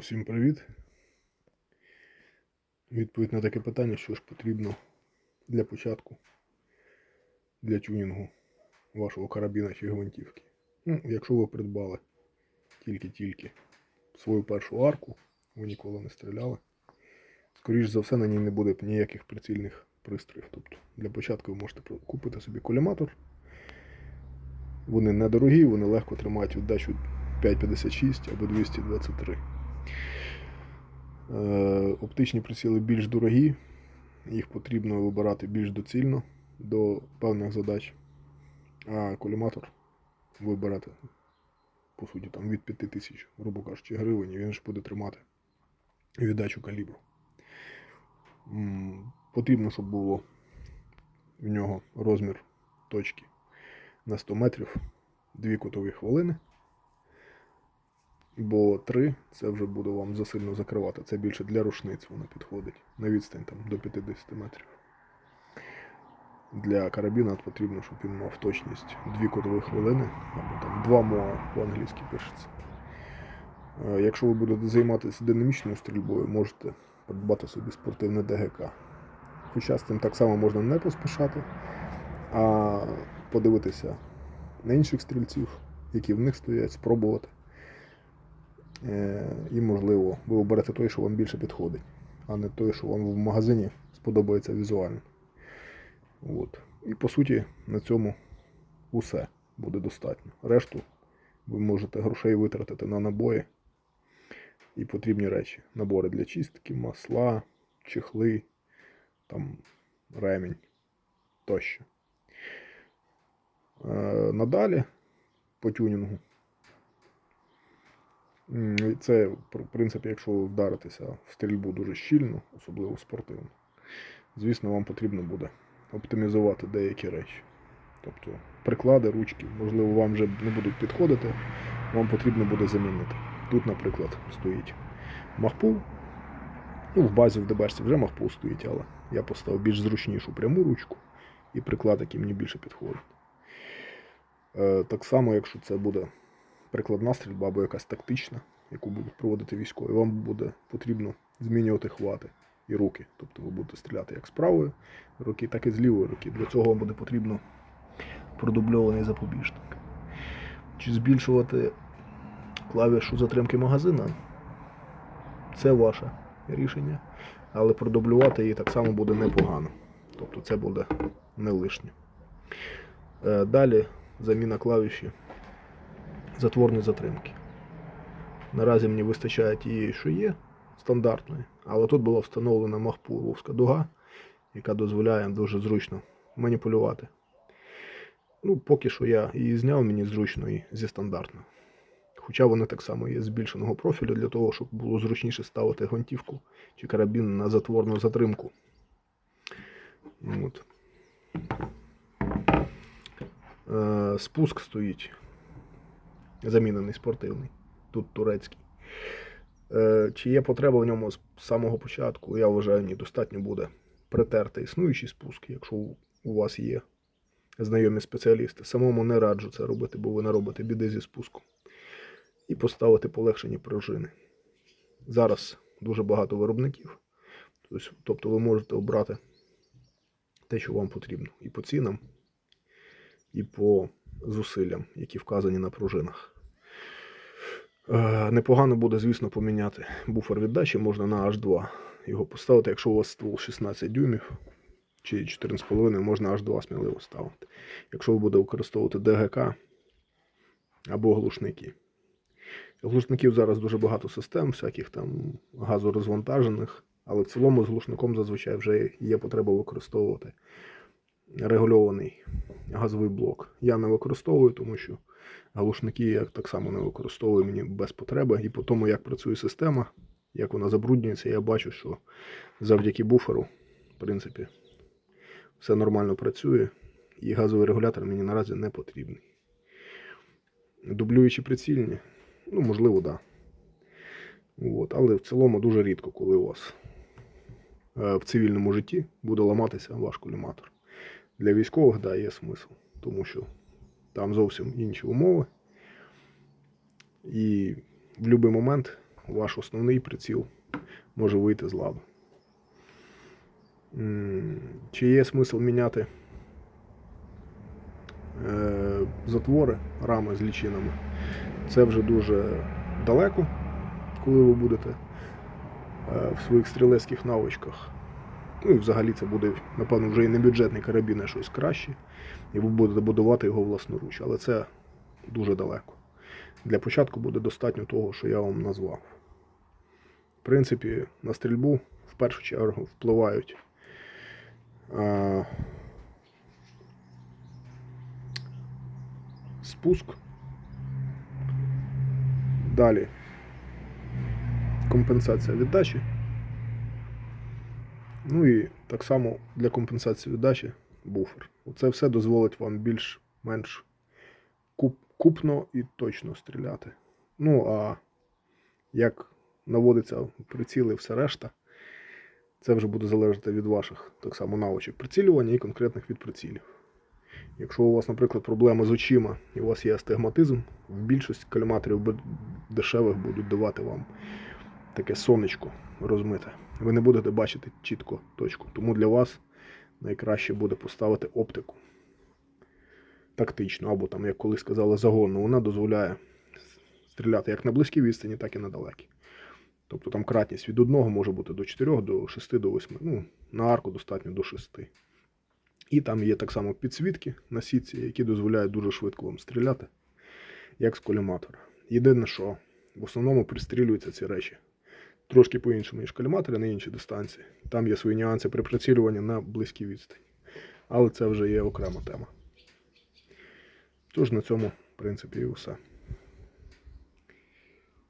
Усім привіт. Відповідь на таке питання, що ж потрібно для початку для тюнінгу вашого карабіна чи гвинтівки. Ну, якщо ви придбали тільки-тільки свою першу арку, ви ніколи не стріляли, скоріш за все на ній не буде ніяких прицільних пристроїв. Тобто для початку ви можете купити собі коліматор. Вони недорогі, вони легко тримають віддачу 5,56 або 223. Е, Оптичні приціли більш дорогі, їх потрібно вибирати більш доцільно до певних задач. А коліматор вибирати, по суті, там від 5 тисяч, грубо кажучи, гривень, він ж буде тримати віддачу калібру. Потрібно, щоб було в нього розмір точки на 100 метрів, дві кутові хвилини. Бо 3 це вже буде вам засильно закривати. Це більше для рушниць воно підходить. На відстань там, до 50 метрів. Для карабіна потрібно, щоб він мав точність 2 кутові хвилини, або там 2 моа по-англійськи пишеться. Е, Якщо ви будете займатися динамічною стрільбою, можете придбати собі спортивне ДГК. Хоча з цим так само можна не поспішати, а подивитися на інших стрільців, які в них стоять, спробувати. Е, І, можливо, ви оберете той, що вам більше підходить, а не той, що вам в магазині сподобається візуально. От. І по суті, на цьому усе буде достатньо. Решту ви можете грошей витратити на набої і потрібні речі. Набори для чистки, масла, чехли, там, ремінь тощо. Е, Надалі по тюнінгу. Це, в принципі, якщо ви вдаритеся в стрільбу дуже щільно, особливо спортивно, звісно, вам потрібно буде оптимізувати деякі речі. Тобто приклади, ручки, можливо, вам вже не будуть підходити, вам потрібно буде замінити. Тут, наприклад, стоїть махпул. Ну, в базі в ДБшці вже махпул стоїть, але я поставив більш зручнішу пряму ручку і приклад, який мені більше підходить. Е, так само, якщо це буде прикладна стрільба або якась тактична, яку будуть проводити військові, вам буде потрібно змінювати хвати і руки. Тобто ви будете стріляти як з правої руки, так і з лівої руки. Для цього вам буде потрібно продубльований запобіжник. Чи збільшувати клавішу затримки магазина? Це ваше рішення. Але продублювати її так само буде непогано. Тобто це буде не лишнє. Е, Далі заміна клавіші затворної затримки. Наразі мені вистачає тієї, що є, стандартної, але тут була встановлена махпуровська дуга, яка дозволяє дуже зручно маніпулювати. Ну, поки що я її зняв, мені зручно і зі стандартної. Хоча вони так само є збільшеного профілю для того, щоб було зручніше ставити гвинтівку чи карабін на затворну затримку. От. Е, спуск стоїть замінений спортивний, тут турецький. Е, Чи є потреба в ньому з самого початку? Я вважаю, ні, достатньо буде притерти існуючий спуск, якщо у- вас є знайомі спеціалісти. Самому не раджу це робити, бо ви не робите біди зі спуском. І поставити полегшені пружини. Зараз дуже багато виробників. Тобто- Тобто ви можете обрати те, що вам потрібно. І по цінам, і по зусиллям, які вказані на пружинах. Е, Непогано буде, звісно, поміняти буфер віддачі, можна на H2 його поставити, якщо у вас ствол 16 дюймів чи 14,5, можна H2 сміливо ставити. Якщо ви будете використовувати ДГК або глушники. Глушників зараз дуже багато систем, всяких там газорозвантажених, але в цілому з глушником зазвичай вже є потреба використовувати регульований газовий блок. Я не використовую, тому що глушники я так само не використовую мені без потреби. І по тому, як працює система, як вона забруднюється, я бачу, що завдяки буферу, в принципі, все нормально працює, і газовий регулятор мені наразі не потрібний. Дублюючі прицільні, ну, можливо, так. Да. От. Але в цілому дуже рідко, коли у вас е, в цивільному житті буде ламатися ваш коліматор. Для військових да, є смисл, тому що там зовсім інші умови. І в будь-який момент ваш основний приціл може вийти з ладу. Чи є смисл міняти е, затвори, рами з лічинами? Це вже дуже далеко, коли ви будете е, в своїх стрілецьких навичках. Ну і взагалі це буде, напевно, вже і не бюджетний карабін, а щось краще. І ви будете будувати його власноруч. Але це дуже далеко. Для початку буде достатньо того, що я вам назвав. В принципі, на стрільбу в першу чергу впливають е, спуск. Далі компенсація віддачі. Ну і так само для компенсації віддачі буфер. Це все дозволить вам більш-менш куп, купно і точно стріляти. Ну а як наводиться приціли і все решта, це вже буде залежати від ваших так само навичок прицілювання і конкретних від прицілів. Якщо у вас, наприклад, проблеми з очима і у вас є астигматизм, в більшості каліматорів дешевих будуть давати вам таке сонечко розмите. Ви не будете бачити чітко точку. Тому для вас найкраще буде поставити оптику тактично, або там, як колись сказали, загонну. Вона дозволяє стріляти як на близькій відстані, так і на далекій. Тобто там кратність від 1 може бути до 4, до 6, до 8. Ну, на арку достатньо до 6. І там є так само підсвітки на сітці, які дозволяють дуже швидко вам стріляти, як з коліматора. Єдине, що в основному пристрілюються ці речі трошки по-іншому, ніж коліматори на інші дистанції. Там є свої нюанси при прицілюванні на близькій відстані. Але це вже є окрема тема. Тож на цьому, в принципі, і все.